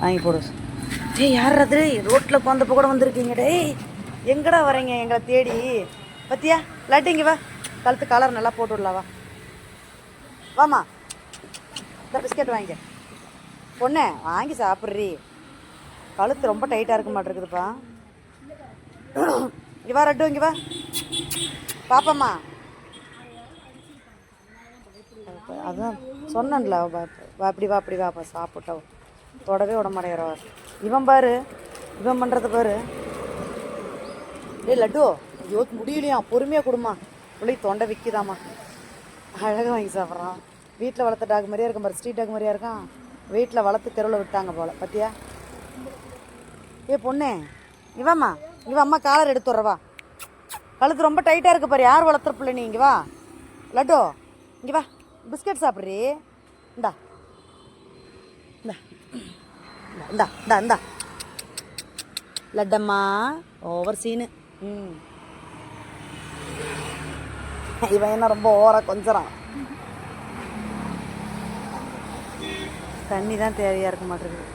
வாங்கி போடு. டேய் யார் அது ரோட்டில் போந்தப்போ கூட வந்திருக்கீங்க டேய். எங்கடா வரீங்க எங்களை தேடி. பத்தியா? இல்லாட்டி இங்கே வா. கழுத்து கலர் நல்லா போட்டு விடலாம் வா. வாமா இந்த பிஸ்கெட் வாங்கிக்க. பொண்ணே வாங்கி சாப்பிட்றி. கழுத்து ரொம்ப டைட்டாக இருக்க மாட்டேருக்குதுப்பா இங்கே வா ரெட்டு இங்கே வா. பாப்பாம்மா. அதான் சொன்னேன்ல வா வா, அப்படி வா அப்படி வாப்பா சாப்பிட்டோம். தொடவே விட இவன் பாரு இவன் பண்ணுறத பாரு. டேய் லட்டு ஐயோ முடியலையா? பொறுமையாக கொடுமா. பிள்ளை தொண்டை விற்கிதாம்மா அழகாக வாங்கி சாப்பிட்றான். வீட்டில் வளர்த்த டாக் மாதிரியா இருக்கும் பாரு. ஸ்ட்ரீட் டாக் மாதிரியா இருக்கான். வீட்டில் வளர்த்து தெருவில் விட்டாங்க போல. பத்தியா? ஏ பொண்ணே இவம்மா. இவன் அம்மா காலர் எடுத்து கழுத்து ரொம்ப டைட்டாக இருக்கு பாரு. யார் வளர்த்துற பிள்ளை நீ? இங்கே வா. லட்டு இங்கே வா. பிஸ்கட் சாப்பிட்றி? இந்தா. இந்தா இந்தா இந்தா இந்தா லட்டம்மா ஓவர் சீனு ம் இவன் என்ன ரொம்ப ஓவரா கொஞ்சறான் தண்ணி தான் தேவையாக இருக்க மாட்டேங்குது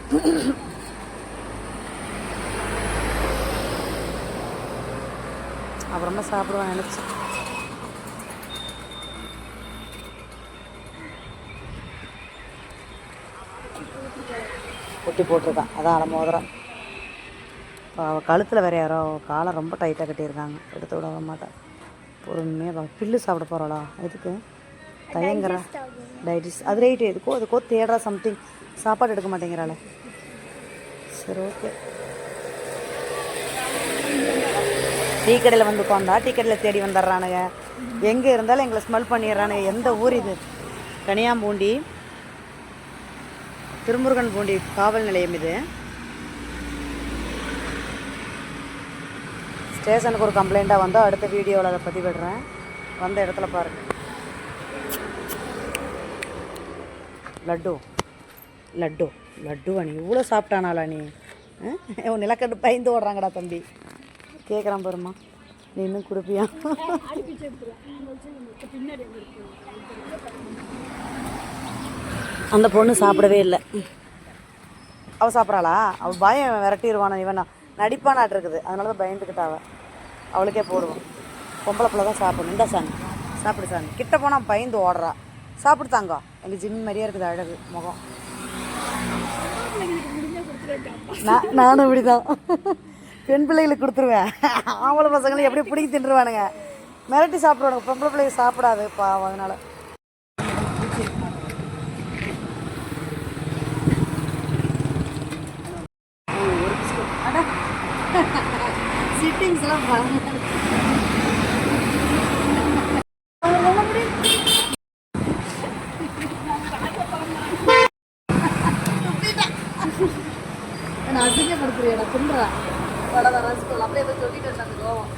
அப்புறமா சாப்பிடுவான் நினச்சேன் குட்டி போட்டிருக்கான். அதான் அலை மோதிரம். அவள் கழுத்தில் வேற யாரோ காலை ரொம்ப டைட்டாக கட்டியிருக்காங்க. எடுத்து விட மாட்டான். பொறுமையாக பில்லு சாப்பிட போகிறாளா எதுக்கு? தயங்குறா. டைஜஸ் அது ரைட்டு எதுக்கோ அதுக்கோ தேடுறா சம்திங் சாப்பாடு எடுக்க மாட்டேங்கிறாளே. சரி ஓகே டீ கடையில் வந்து உட்காந்தா டீ கடையில் தேடி வந்துடுறானுங்க. எங்கே இருந்தாலும் எங்களை ஸ்மெல் பண்ணிடுறானுங்க. எந்த ஊர் இது? கனியாம்பூண்டி. திருமுருகன் பூண்டி காவல் நிலையம் இது. ஸ்டேஷனுக்கு ஒரு கம்ப்ளைண்ட்டாக வந்தால் அடுத்த வீடியோவில் அதை பதிவிடுறேன். வந்த இடத்துல பாருங்க. லட்டு. லட்டு. லட்டுவா நீ இவ்வளோ சாப்பிட்டானாலா நீ? உன் நிலக்கட்டு பயந்து ஓடுறாங்கடா தம்பி. கேட்குறான் பாருமா நீ இன்னும் கொடுப்பியா? அந்த பொண்ணு சாப்பிடவே இல்லை. அவள் சாப்பிட்றாளா? அவள் பயம் விரட்டிடுவானா இவனா? நடிப்பானாட்டு இருக்குது. அதனால தான் பயந்துக்கிட்டா அவள் அவளுக்கே போடுவோம். பொம்பளை பிள்ளை தான் சாப்பிடணும். இந்த சாமி. சாப்பிடு சாமி. கிட்ட போனால் பயந்து ஓடுறா. சாப்பிடு தாங்க எங்கள் ஜிம் மாதிரியே இருக்குது அழகு முகம். நான் நானும் இப்படிதான். பெண் பிள்ளைகளுக்கு கொடுத்துருவேன். ஆம்பளை பசங்களை எப்படி பிடிக்கி தின்றுவானுங்க. மிரட்டி சாப்பிடுவானுங்க. பொம்பளை பிள்ளைங்க சாப்பிடாது பாவம் அதனால. சிட்டிங்ஸ்லாம் நான் அசிங்கப்படுத்துறியடா தின்றா. வட வர அப்படியே ஏதோ சொல்லிட்டு இருந்தாங்க கோவம்